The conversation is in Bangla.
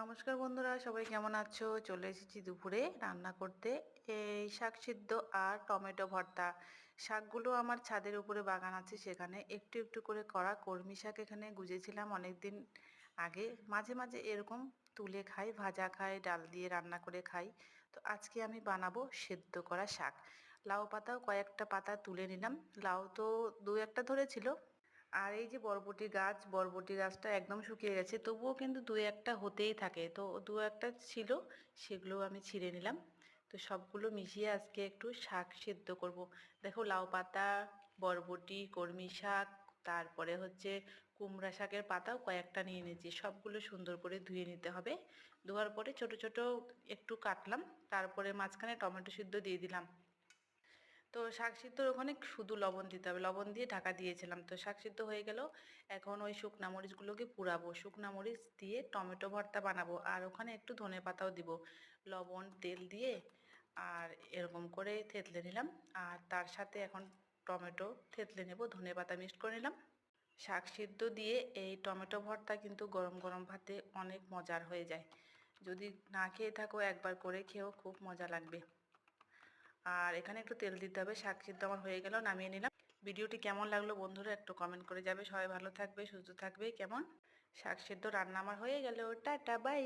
নমস্কার বন্ধুরা, সবাই কেমন আছো? চলে এসেছি দুপুরে রান্না করতে। এই শাক সিদ্ধ আর টমেটো ভর্তা। শাকগুলো আমার ছাদের উপরে বাগান আছে, সেখানে একটু একটু করে করা কর্মী শাক এখানে গুজেছিলাম অনেক দিন আগে। মাঝে মাঝে এরকম তুলে খাই, ভাজা খাই, ডাল দিয়ে রান্না করে খাই। তো আজকে আমি বানাবো সেদ্ধ করা শাক। লাউ পাতাও কয়েকটা পাতা তুলে নিলাম। লাউ তো দু একটা ধরেছিল আর এই যে বরবটি গাছ বরবটি গাছটা একদম শুকিয়ে গেছে। তবুও কিন্তু দু একটা হতেই থাকে। তো দু একটা ছিল সেগুলো আমি ছিঁড়ে নিলাম। তো সবগুলো মিশিয়ে আজকে একটু শাক সিদ্ধ করব। দেখো, লাউ পাতা, বরবটি কর্মী শাক, তারপরে হচ্ছে কুমড়া শাকের পাতাও কয়েকটা নিয়ে নিয়েছি। সবগুলো সুন্দর করে ধুয়ে নিতে হবে। ধোয়ার পরে ছোট ছোট একটু কাটলাম। তারপরে মাঝখানে টমেটো সিদ্ধ দিয়ে দিলাম। শাক সিদ্ধর ওখানে শুধু লবণ দিতে হবে। লবণ দিয়ে ঢাকা দিয়েছিলাম। তো শাক সিদ্ধ হয়ে গেল। এখন ওই শুকনা মরিচগুলোকে পুরাবো শুকনা মরিচ দিয়ে টমেটো ভর্তা বানাবো। আর ওখানে একটু ধনে পাতাও দিব। লবণ, তেল দিয়ে আর এরকম করে থেতলে নিলাম। আর তার সাথে এখন টমেটো থেতলে নেব। ধনে পাতা মিক্সড করে নিলাম। শাক সিদ্ধ দিয়ে এই টমেটো ভর্তা কিন্তু গরম গরম ভাতে অনেক মজার হয়ে যায়। যদি না খেয়ে থাকো একবার করে খেয়েও খুব মজা লাগবে। আর এখানে একটু তেল দিতে হবে, শাক সিদ্ধ আমার হয়ে গেল, নামিয়ে নিলাম। ভিডিওটি কেমন লাগল বন্ধুরা একটু কমেন্ট করে যাবে। সবাই ভালো থাকবে, সুস্থ থাকবে, কেমন? শাক সিদ্ধ রান্না আমার হয়ে গেল। Tata bye